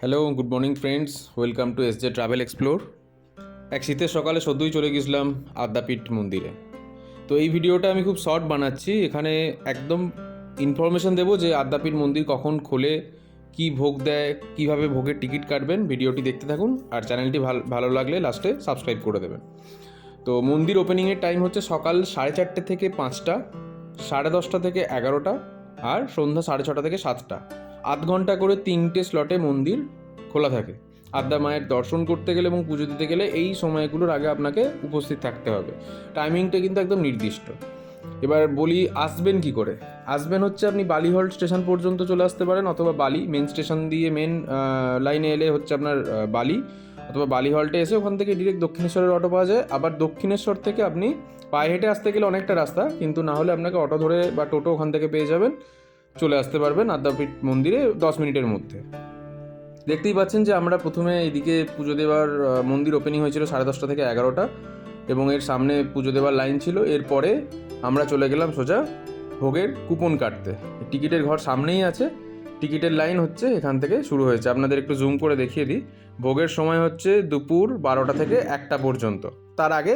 Hello good morning friends welcome to S J travel explore এক শীতের সকালে সদ্যই চলে গেছিলাম আদ্যাপীঠ মন্দিরে। তো এই ভিডিওটা আমি খুব শর্ট বানাচ্ছি। এখানে একদম ইনফরমেশন দেবো যে আদ্যাপীঠ মন্দির কখন খোলে, কি ভোগ দেয়, কীভাবে ভোগের টিকিট কাটবেন। ভিডিওটি দেখতে থাকুন আর চ্যানেলটি ভালো ভালো লাগলে লাস্টে সাবস্ক্রাইব করে দেবেন। তো মন্দির ওপেনিংয়ের টাইম হচ্ছে সকাল সাড়ে চারটে থেকে পাঁচটা, সাড়ে দশটা থেকে এগারোটা আর সন্ধ্যা সাড়ে ছটা থেকে সাতটা। আধ ঘণ্টা করে তিনটে স্লটে মন্দির খোলা থাকে। আদ্যা মায়ের দর্শন করতে গেলে এবং পুজো দিতে গেলে এই সময়গুলোর আগে আপনাকে উপস্থিত থাকতে হবে। টাইমিংটা কিন্তু একদম নির্দিষ্ট। এবার বলি, আসবেন কি করে? আসবেন হচ্ছে আপনি বালিহল্ট স্টেশন পর্যন্ত চলে আসতে পারেন অথবা বালি মেন স্টেশন দিয়ে মেন লাইনে এলে হচ্ছে আপনার বালি অথবা বালি হল্টে এসে ওখান থেকে ডিরেক্ট দক্ষিণেশ্বরের অটো পাওয়া যায়। আবার দক্ষিণেশ্বর থেকে আপনি পায়ে হেঁটে আসতে গেলে অনেকটা রাস্তা, কিন্তু না হলে আপনাকে অটো ধরে বা টোটো ওখান থেকে পেয়ে যাবেন। চলে আসতে পারবেন আদ্যাপীঠ মন্দিরে দশ মিনিটের মধ্যে। দেখতেই পাচ্ছেন যে আমরা প্রথমে এদিকে পুজো দেওয়ার মন্দির ওপেনিং হয়েছিল সাড়ে দশটা থেকে এগারোটা এবং এর সামনে পুজো দেওয়ার লাইন ছিল। এরপরে আমরা চলে গেলাম সোজা ভোগের কুপন কাটতে। টিকিটের ঘর সামনেই আছে। টিকিটের লাইন হচ্ছে এখান থেকে শুরু হয়েছে। আপনাদের একটু জুম করে দেখিয়ে দিই। ভোগের সময় হচ্ছে দুপুর বারোটা থেকে একটা পর্যন্ত। তার আগে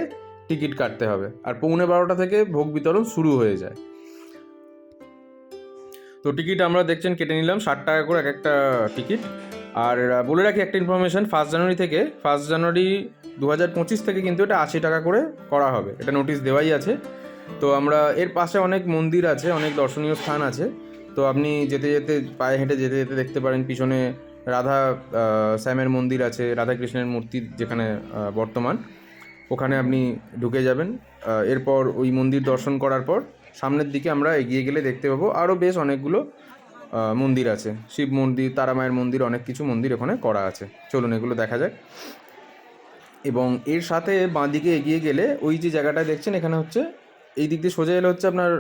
টিকিট কাটতে হবে। আর পৌনে বারোটা থেকে ভোগ বিতরণ শুরু হয়ে যায়। তো টিকিট আমরা দেখছেন, কেটে নিলাম, ষাট টাকা করে এক একটা টিকিট আর বলে রাখি একটা ইনফরমেশন ফার্স্ট জানুয়ারি থেকে ফার্স্ট জানুয়ারি দু হাজার পঁচিশ থেকে কিন্তু এটা আশি টাকা করে করা হবে। এটা নোটিশ দেওয়াই আছে। তো আমরা, এর পাশে অনেক মন্দির আছে, অনেক দর্শনীয় স্থান আছে। তো আপনি যেতে যেতে, পায়ে হেঁটে যেতে যেতে দেখতে পারেন, পিছনে রাধা শ্যামের মন্দির আছে, রাধা কৃষ্ণের মূর্তি যেখানে বর্তমান। ওখানে আপনি ঢুকে যাবেন। এরপর ওই মন্দির দর্শন করার পর সামনের দিকে আমরা এগিয়ে গেলে দেখতে পাবো আরও বেশ অনেকগুলো মন্দির আছে। শিব মন্দির তারামায়ের মন্দির, অনেক কিছু মন্দির ওখানে করা আছে। চলুন এগুলো দেখা যাক। এবং এর সাথে বাঁদিকে এগিয়ে গেলে ওই যে জায়গাটা দেখছেন, এখানে হচ্ছে এই দিক দিয়ে সোজা এলে হচ্ছে আপনার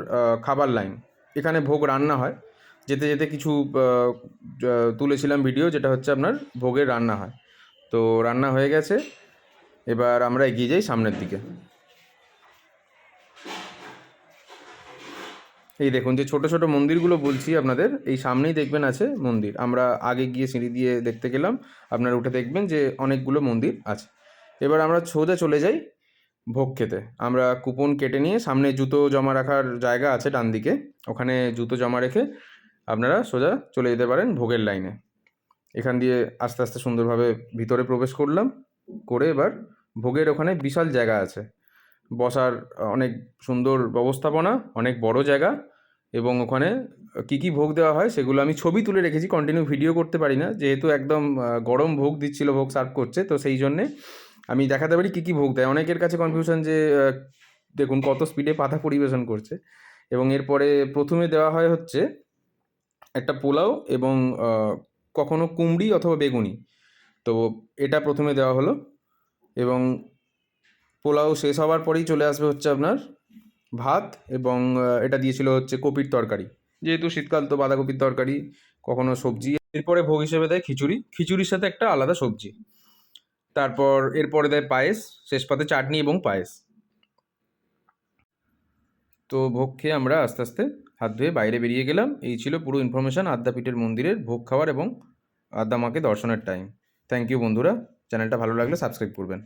খাবার লাইন। এখানে ভোগ রান্না হয়। যেতে যেতে কিছু তুলেছিলাম ভিডিও, যেটা হচ্ছে আপনার ভোগের রান্না হয়। তো রান্না হয়ে গেছে। এবার আমরা এগিয়ে যাই সামনের দিকে। এই দেখুন যে ছোট ছোট মন্দিরগুলো বলছি আপনাদের, এই সামনেই দেখবেন আছে মন্দির। আমরা আগে গিয়ে সিঁড়ি দিয়ে দেখতে গেলাম, আপনারা উঠে দেখবেন যে অনেকগুলো মন্দির আছে। এবার আমরা সোজা চলে যাই ভোগ খেতে। আমরা কুপন কেটে নিয়ে সামনে জুতো জমা রাখার জায়গা আছে ডান দিকে, ওখানে জুতো জমা রেখে আপনারা সোজা চলে যেতে পারেন ভোগের লাইনে। এখান দিয়ে আস্তে আস্তে সুন্দরভাবে ভিতরে প্রবেশ করলাম, করে এবার ভোগের ওখানে বিশাল জায়গা আছে। বসার অনেক সুন্দর ব্যবস্থাপনা, অনেক বড় জায়গা এবং ওখানে কী কী ভোগ দেওয়া হয় সেগুলো আমি ছবি তুলে রেখেছি কন্টিনিউ ভিডিও করতে পারি না। যেহেতু একদম গরম ভোগ দিচ্ছিল, ভোগ সার্ভ করছে, তো সেই জন্যে আমি দেখাতে পারি কী কী ভোগ দেয়। অনেকের কাছে কনফিউশন যে দেখুন কত স্পিডে পাতা পরিবেশন করছে এবং এরপরে প্রথমে দেওয়া হয় হচ্ছে একটা পোলাও এবং কখনো কুমড়ি অথবা বেগুনি। তো এটা প্রথমে দেওয়া হলো এবং পোলাও শেষ হওয়ার পরেই চলে আসবে হচ্ছে আপনার ভাত এবং এটা দিয়েছিল হচ্ছে কপির তরকারি। যেহেতু শীতকাল তো বাঁধাকপির তরকারি, কখনো সবজি। এরপরে ভোগ হিসেবে দেয় খিচুড়ি। খিচুড়ির সাথে একটা আলাদা সবজি। তারপর এরপরে দেয় পায়েস, শেষ পাতে চাটনি এবং পায়েস। তো ভোগ খেয়ে আমরা আস্তে আস্তে হাত ধুয়ে বাইরে বেরিয়ে গেলাম। এই ছিল পুরো ইনফরমেশান আদ্যাপীঠের মন্দিরের ভোগ খাওয়ার এবং আদ্যা মাকে দর্শনের টাইম থ্যাংক ইউ বন্ধুরা। চ্যানেলটা ভালো লাগলে সাবস্ক্রাইব করবেন।